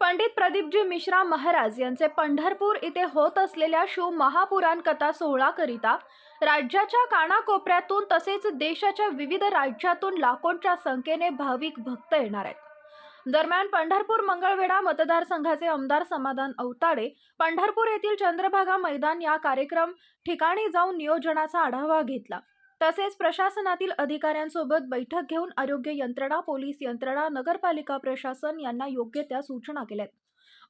पंडित प्रदीपजी मिश्रा महाराज यांचे पंढरपूर इथे होत असलेल्या शिव महापुराण कथा सोहळाकरिता राज्याच्या कानाकोपऱ्यातून तसेच देशाच्या विविध राज्यातून लाखोंच्या संख्येने भाविक भक्त येणार आहेत. दरम्यान पंढरपूर मंगळवेढा मतदारसंघाचे आमदार समाधान अवताडे पंढरपूर येथील चंद्रभागा मैदान या कार्यक्रम ठिकाणी जाऊन नियोजनाचा आढावा घेतला. तसेच प्रशासनातील अधिकाऱ्यांसोबत बैठक घेऊन आरोग्य यंत्रणा पोलीस यंत्रणा नगरपालिका प्रशासन यांना योग्य त्या सूचना केल्यात.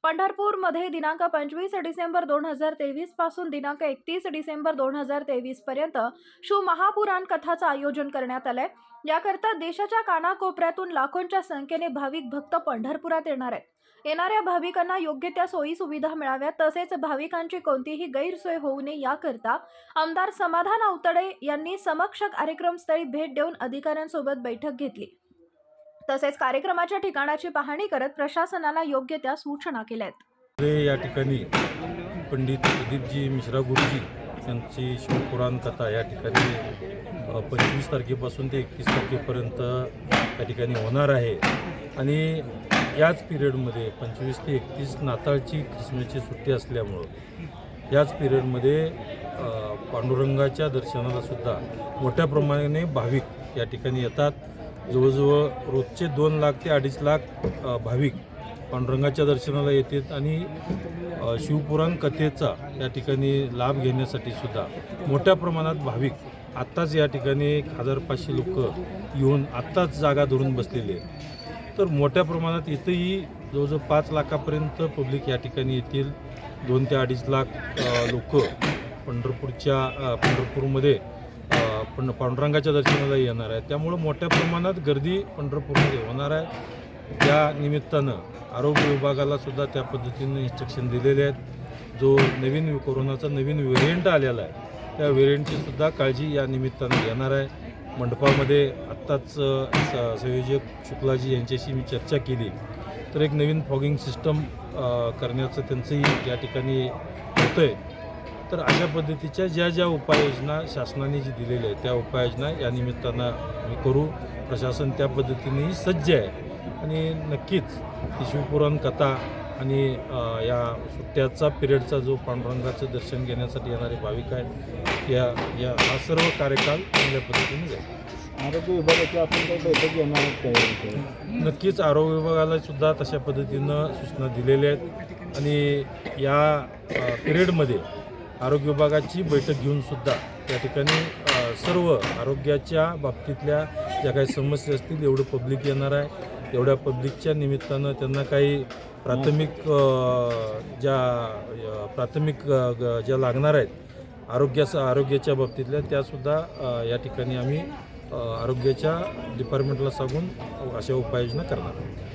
पंढरपूरमध्ये दिनांक पंचवीस डिसेंबर दोन हजार तेवीसपासून दिनांक एकतीस डिसेंबर दोन हजार तेवीस पर्यंत महापुराण कथाचं आयोजन करण्यात आलंय. याकरता देशाच्या कानाकोपऱ्यातून लाखोंच्या संख्येने भाविक भक्त पंढरपुरात येणार आहेत. येणाऱ्या भाविकांना योग्य त्या सोयी सुविधा मिळाव्यात तसेच भाविकांची कोणतीही गैरसोय होऊ नये याकरता आमदार समाधान अवतडे यांनी समक्ष कार्यक्रमस्थळी भेट देऊन अधिकाऱ्यांसोबत बैठक घेतली. तसेच कार्यक्रमाच्या ठिकाणाची पाहणी करत प्रशासनाला योग्य त्या सूचना केल्या आहेत या ठिकाणी पंडित प्रदीपजी मिश्रा गुरुजी यांची शिवपुराण कथा या ठिकाणी पंचवीस तारखेपासून ते एकतीस तारखेपर्यंत या ठिकाणी होणार आहे. आणि याच पिरियडमध्ये पंचवीस ते एकतीस नाताळची ख्रिसमसची सुट्टी असल्यामुळं याच पिरियडमध्ये पांडुरंगाच्या दर्शनाला सुद्धा मोठ्या प्रमाणाने भाविक या ठिकाणी येतात. जवळजवळ रोजचे दोन लाख ते अडीच लाख भाविक पांडुरंगाच्या दर्शनाला येतात आणि शिवपुराण कथेचा या ठिकाणी लाभ घेण्यासाठी सुद्धा मोठ्या प्रमाणात भाविक आत्ताच या ठिकाणी एक हजार पाचशे लोक येऊन आत्ताच जागा धरून बसलेले आहेत. तर मोठ्या प्रमाणात इथंही जवळजवळ पाच लाखापर्यंत पब्लिक या ठिकाणी येतील. दोन ते अडीच लाख लोक पंढरपूरच्या पंढरपूरमध्ये पण पांडुरंगाच्या दर्शनाला येणार आहे. त्यामुळं मोठ्या प्रमाणात गर्दी पंढरपूरमध्ये होणार आहे. त्या निमित्तानं आरोग्य विभागाला सुद्धा त्या पद्धतीनं इन्स्ट्रक्शन दिलेले आहेत. जो नवीन कोरोनाचा नवीन व्हेरियंट आलेला आहे त्या व्हेरियंटची सुद्धा काळजी या निमित्तानं घेणार आहे. मंडपामध्ये आत्ताच स- संयोजक शुक्लाजी यांच्याशी मी चर्चा केली. तर एक नवीन फॉगिंग सिस्टम करण्याचं त्यांचंही या ठिकाणी होतं आहे तर अशा पद्धतीच्या ज्या ज्या उपाययोजना शासनाने जी दिलेल्या आहेत त्या उपाययोजना या निमित्तानं आम्ही करू. प्रशासन त्या पद्धतीनेही सज्ज आहे. आणि नक्कीच ही शिवपुराण कथा आणि या सुट्ट्याचा पिरियडचा जो पांडुरंगाचं दर्शन घेण्यासाठी येणारे भाविक आहेत या या हा सर्व कार्यकाल चांगल्या पद्धतीने जाईल. आरोग्य विभागाची आपण काही बैठक घेणार? नक्कीच आरोग्य विभागाला सुद्धा तशा पद्धतीनं सूचना दिलेल्या आहेत. आणि या पिरियडमध्ये आरोग्य विभागाची बैठक घेऊन सुद्धा त्या ठिकाणी सर्व आरोग्याच्या बाबतीतल्या ज्या काही समस्या असतील एवढं पब्लिक येणार आहे. एवढ्या पब्लिकच्या निमित्तानं त्यांना काही प्राथमिक ज्या प्राथमिक ग- ज्या लागणार आहेत आरोग्याचा आरोग्याच्या बाबतीतल्या त्यासुद्धा या ठिकाणी आम्ही आरोग्याच्या डिपार्टमेंटला सांगून अशा उपाययोजना करणार आहोत.